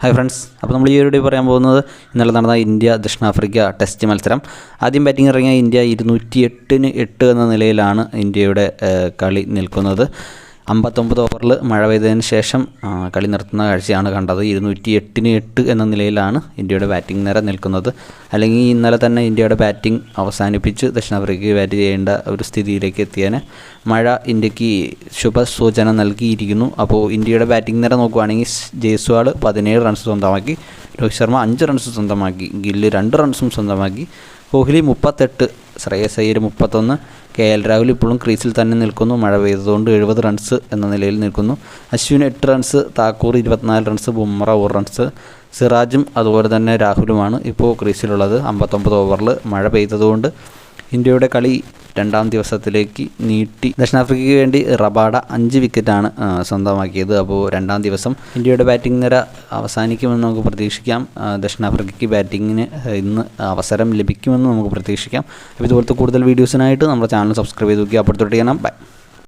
Hi friends അപ്പോൾ നമ്മൾ ഈ ഒരു പറയാൻ പോകുന്നത് ഇന്നലെ നടന്ന ഇന്ത്യ ദക്ഷിണാഫ്രിക്ക ടെസ്റ്റ് മത്സരം. ആദ്യം ബാറ്റിംഗ് ഇറങ്ങിയ ഇന്ത്യ ഇരുന്നൂറ്റി എട്ടിന് എട്ട് എന്ന നിലയിലാണ് ഇന്ത്യയുടെ കളി നിൽക്കുന്നത്. അമ്പത്തൊമ്പത് ഓവറിൽ മഴ പെയ്തതിന് ശേഷം കളി നിർത്തുന്ന കാഴ്ചയാണ് കണ്ടത്. ഇരുന്നൂറ്റി എട്ടിന് എട്ട് എന്ന നിലയിലാണ് ഇന്ത്യയുടെ ബാറ്റിംഗ് നിര നിൽക്കുന്നത്. അല്ലെങ്കിൽ ഇന്നലെ തന്നെ ഇന്ത്യയുടെ ബാറ്റിംഗ് അവസാനിപ്പിച്ച് ദക്ഷിണാഫ്രിക്കയ്ക്ക് ബാറ്റ് ചെയ്യേണ്ട ഒരു സ്ഥിതിയിലേക്ക് എത്തിയേനെ. മഴ ഇന്ത്യയ്ക്ക് ശുഭസൂചന നൽകിയിരിക്കുന്നു. അപ്പോൾ ഇന്ത്യയുടെ ബാറ്റിംഗ് നിര നോക്കുകയാണെങ്കിൽ ജയ്സ്വാൾ പതിനേഴ് റൺസ് സ്വന്തമാക്കി. രോഹിത് ശർമ്മ അഞ്ച് റൺസ് സ്വന്തമാക്കി ഗില്ല് രണ്ട് റൺസും സ്വന്തമാക്കി. കോഹ്ലി മുപ്പത്തെട്ട് ശ്രേയസ് അയ്യർ മുപ്പത്തൊന്ന് കെ എൽ രാഹുൽ ഇപ്പോഴും ക്രീസിൽ തന്നെ നിൽക്കുന്നു. മഴ പെയ്തതുകൊണ്ട് എഴുപത് റൺസ് എന്ന നിലയിൽ നിൽക്കുന്നു. അശ്വിൻ എട്ട് റൺസ് താക്കൂർ ഇരുപത്തിനാല് റൺസ് ബുംറ ഒരു റൺസ് സിറാജും അതുപോലെ തന്നെ രാഹുലുമാണ് ഇപ്പോൾ ക്രീസിലുള്ളത് അമ്പത്തൊമ്പത് ഓവറിൽ മഴ പെയ്തതുകൊണ്ട് ഇന്ത്യയുടെ കളി രണ്ടാം ദിവസത്തിലേക്ക് നീട്ടി. ദക്ഷിണാഫ്രിക്കയ്ക്ക് വേണ്ടി റബാഡ അഞ്ച് വിക്കറ്റാണ് സ്വന്തമാക്കിയത്. അപ്പോൾ രണ്ടാം ദിവസം ഇന്ത്യയുടെ ബാറ്റിംഗ് നിര അവസാനിക്കുമെന്ന് നമുക്ക് പ്രതീക്ഷിക്കാം. ദക്ഷിണാഫ്രിക്കയ്ക്ക് ബാറ്റിങ്ങിന് ഇന്ന് അവസരം ലഭിക്കുമെന്ന് നമുക്ക് പ്രതീക്ഷിക്കാം. അപ്പോൾ ഇതുപോലത്തെ കൂടുതൽ വീഡിയോസിനായിട്ട് നമ്മുടെ ചാനൽ സബ്സ്ക്രൈബ് ചെയ്ത് നോക്കി അപ്പോഴത്തോട്ട് ചെയ്യണം ബൈ